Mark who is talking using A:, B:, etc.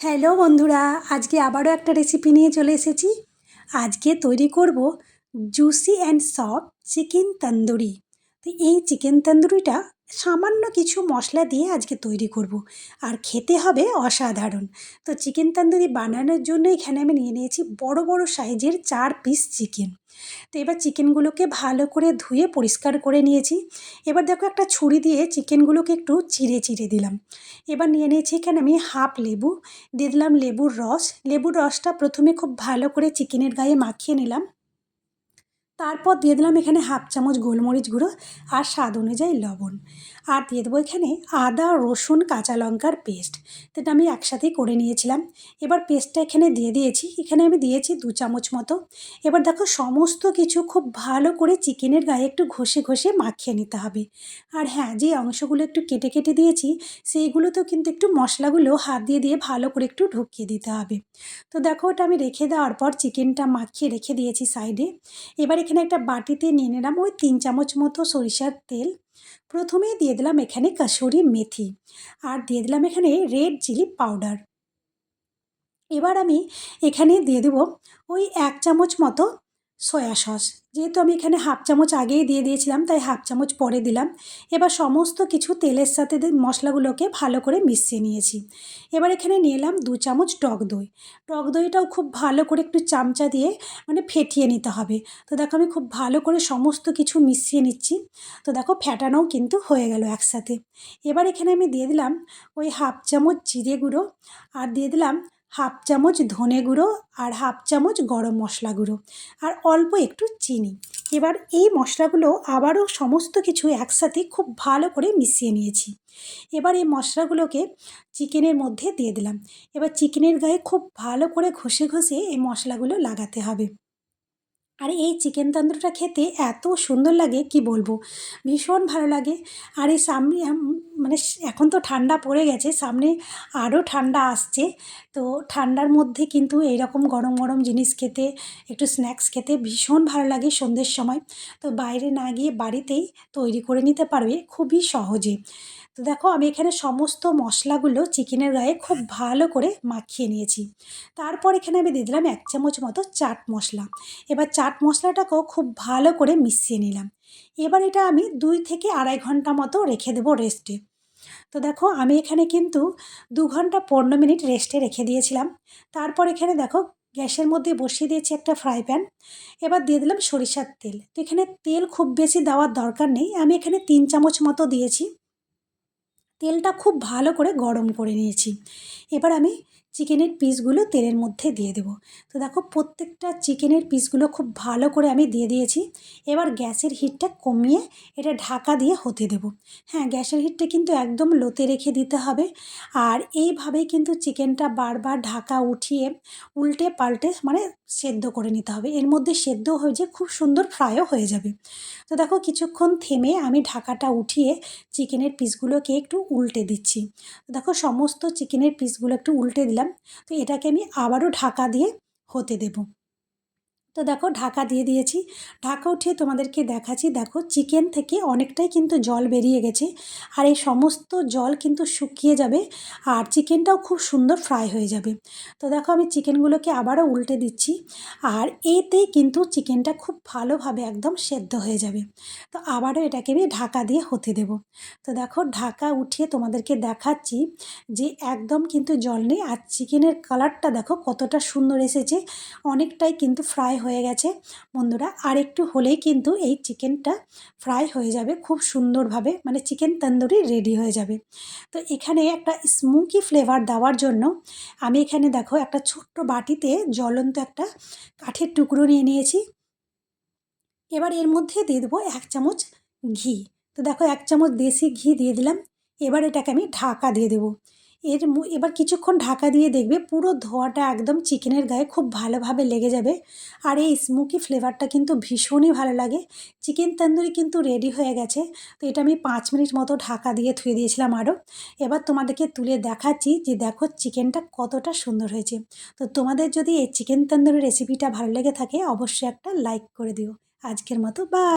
A: Hello বন্ধুরা, আজকে আবারও একটা রেসিপি নিয়ে চলে এসেছি। আজকে তৈরি করব juicy and soft chicken tandoori তো এই চিকেন তন্দুরিটা সামান্য কিছু মশলা দিয়ে আজকে তৈরি করব। আর খেতে হবে অসাধারণ। তো চিকেন তন্দুরি বানানোর জন্য এখানে আমি নিয়ে নিয়েছি বড় বড় সাইজের চার পিস চিকেন তো এবার চিকেনগুলোকে ভালো করে ধুয়ে পরিষ্কার করে নিয়েছি। এবার দেখো একটা ছুরি দিয়ে চিকেনগুলোকে একটু চিড়ে চিড়ে দিলাম। এবার নিয়ে নিয়েছি এখানে আমি হাফ লেবু। দিয়ে দিলাম লেবুর রস। লেবুর রসটা প্রথমে খুব ভালো করে চিকেনের গায়ে মাখিয়ে নিলাম। তারপর দিয়ে দিলাম এখানে হাফ চামচ গোলমরিচ গুঁড়ো আর স্বাদ অনুযায়ী লবণ। আর দিয়ে দেবো এখানে আদা, রসুন, কাঁচা লঙ্কার পেস্ট। যেটা আমি একসাথেই করে নিয়েছিলাম। এবার পেস্টটা এখানে দিয়ে দিয়েছি। এখানে আমি দিয়েছি দু চামচ মতো। এবার দেখো সমস্ত কিছু খুব ভালো করে চিকেনের গায়ে একটু ঘষে ঘষে মাখিয়ে নিতে হবে। আর হ্যাঁ যে অংশগুলো একটু কেটে কেটে দিয়েছি, সেইগুলোতেও কিন্তু একটু মশলাগুলো হাত দিয়ে দিয়ে ভালো করে একটু ঢুকিয়ে দিতে হবে। তো দেখো ওটা আমি রেখে দেওয়ার পর চিকেনটা মাখিয়ে রেখে দিয়েছি সাইডে। এবার এখানে একটা বাটিতে নিয়ে নিলাম ওই তিন চামচ মতো সরিষার তেল। প্রথমেই দিয়ে দিলাম এখানে কাসুরি মেথি আর দিয়ে দিলাম এখানে রেড চিলি পাউডার। এবার আমি এখানে দিয়ে দেবো ওই এক চামচ মতো সয়া সস যেহেতু আমি এখানে হাফ চামচ আগেই দিয়ে দিয়েছিলাম, তাই হাফ চামচ পরে দিলাম। এবার সমস্ত কিছু তেলের সাথে মশলাগুলোকে ভালো করে মিশিয়ে নিয়েছি। এবার এখানে নিয়ে এলাম দু চামচ টক দই। টক দইটাও খুব ভালো করে একটু চামচা দিয়ে মানে ফেটিয়ে নিতে হবে। তো দেখো আমি খুব ভালো করে সমস্ত কিছু মিশিয়ে নিচ্ছি। তো দেখো ফ্যাটানোও কিন্তু হয়ে গেল একসাথে। এবার এখানে আমি দিয়ে দিলাম ওই হাফ চামচ জিরে গুঁড়ো। আর দিয়ে দিলাম হাফ চামচ ধনে গুঁড়ো আর হাফ চামচ গরম মশলা গুঁড়ো আর অল্প একটু চিনি। এবার এই মশলাগুলো আবারও সমস্ত কিছু একসাথে খুব ভালো করে মিশিয়ে নিয়েছি। এবার এই মশলাগুলোকে চিকেনের মধ্যে দিয়ে দিলাম। এবার চিকেনের গায়ে খুব ভালো করে ঘষে ঘষে এই মশলাগুলো লাগাতে হবে। আর এই চিকেন তন্দুরটা খেতে এত সুন্দর লাগে, কি বলব? ভীষণ ভালো লাগে। আর এই সামনে মানে এখন তো ঠান্ডা পড়ে গেছে, সামনে আরও ঠান্ডা আসছে। তো ঠান্ডার মধ্যে কিন্তু এইরকম গরম গরম জিনিস খেতে, একটু স্ন্যাক্স খেতে ভীষণ ভালো লাগে সন্ধ্যের সময়। তো বাইরে না গিয়ে বাড়িতেই তৈরি করে নিতে পারবে, খুবই সহজে। তো দেখো, আমি এখানে সমস্ত মশলাগুলো চিকেনের গায়ে খুব ভালো করে মাখিয়ে নিয়েছি। তারপর এখানে আমি দিয়ে দিলাম এক চামচ মতো চাট মশলা। এবার চাট মশলাটাকেও খুব ভালো করে মিশিয়ে নিলাম। এবার এটা আমি দুই থেকে আড়াই ঘণ্টা মতো রেখে দেবো রেস্টে। তো দেখো, আমি এখানে কিন্তু দু ঘণ্টা পনেরো মিনিট রেস্টে রেখে দিয়েছিলাম। তারপর এখানে দেখো, গ্যাসের মধ্যে বসিয়ে দিয়েছি একটা ফ্রাই প্যান। এবার দিয়ে দিলাম সরিষার তেল। তো এখানে তেল খুব বেশি দেওয়ার দরকার নেই। আমি এখানে তিন চামচ মতো দিয়েছি। তেলটা খুব ভালো করে গরম করে নিয়েছি। এবার আমি চিকেনের পিসগুলো তেলের মধ্যে দিয়ে দেবো। তো দেখো, প্রত্যেকটা চিকেনের পিসগুলো খুব ভালো করে আমি দিয়ে দিয়েছি। এবার গ্যাসের হিটটা কমিয়ে এটা ঢাকা দিয়ে হতে দেব। হ্যাঁ গ্যাসের হিটটা কিন্তু একদম লোতে রেখে দিতে হবে। আর এইভাবেই কিন্তু চিকেনটা বারবার ঢাকা উঠিয়ে উল্টে পাল্টে মানে সেদ্ধ করে নিতে হবে। এর মধ্যে সেদ্ধ হয়ে যে খুব সুন্দর ফ্রাইও হয়ে যাবে। তো দেখো, কিছুক্ষণ থেমে আমি ঢাকাটা উঠিয়ে চিকেনের পিসগুলোকে একটু উল্টে দিচ্ছি। দেখো, সমস্ত চিকেনের পিসগুলো একটু উল্টে দিলাম। তো এটাকে আমি আবারও ঢাকা দিয়ে হতে দেবো। তো দেখো ঢাকা দিয়ে দিয়েছি। ঢাকা উঠিয়ে তোমাদেরকে দেখাচ্ছি, দেখো চিকেন থেকে অনেকটাই কিন্তু জল বেরিয়ে গেছে আর এই সমস্ত জল কিন্তু শুকিয়ে যাবে আর চিকেনটাও খুব সুন্দর ফ্রাই হয়ে যাবে। তো দেখো আমি চিকেনগুলোকে আবারও উল্টে দিচ্ছি আর এতেই কিন্তু চিকেনটা খুব ভালোভাবে একদম সেদ্ধ হয়ে যাবে। তো আবারও এটাকে আমি ঢাকা দিয়ে হতে দেব। তো দেখো ঢাকা উঠিয়ে তোমাদেরকে দেখাচ্ছি যে একদম কিন্তু জল নেই আর চিকেনের কালারটা দেখো কতটা সুন্দর এসেছে, অনেকটাই কিন্তু ফ্রাই গেছে। বন্ধুরা আর একটু হলেই কিন্তু এই চিকেনটা ফ্রাই হয়ে যাবে খুব সুন্দরভাবে মানে চিকেন তন্দুরি রেডি হয়ে যাবে। তো এখানে একটা স্মোকি ফ্লেভার দেওয়ার জন্য আমি এখানে দেখো একটা ছোট্ট বাটিতে জ্বলন্ত একটা কাঠের টুকরো নিয়ে নিয়েছি। এবার এর মধ্যে দিয়ে দেবো এক চামচ ঘি। তো দেখো এক চামচ দেশি ঘি দিয়ে দিলাম। এবার এটাকে আমি ঢাকা দিয়ে দেবো। এর এবার কিছুক্ষণ ঢাকা দিয়ে দেখবে পুরো ধোয়াটা একদম চিকেনের গায়ে খুব ভালোভাবে লেগে যাবে। আর এই স্মোকি ফ্লেভারটা কিন্তু ভীষণই ভালো লাগে। চিকেন তন্দুরি কিন্তু রেডি হয়ে গেছে। তো এটা আমি পাঁচ মিনিট মতো ঢাকা দিয়ে থুয়ে দিয়েছিলাম আরও। এবার তোমাদেরকে তুলে দেখাচ্ছি যে দেখো চিকেনটা কতটা সুন্দর হয়েছে। তো তোমাদের যদি এই চিকেন তন্দুরি রেসিপিটা ভালো লেগে থাকে অবশ্যই একটা লাইক করে দিও। আজকের মতো বা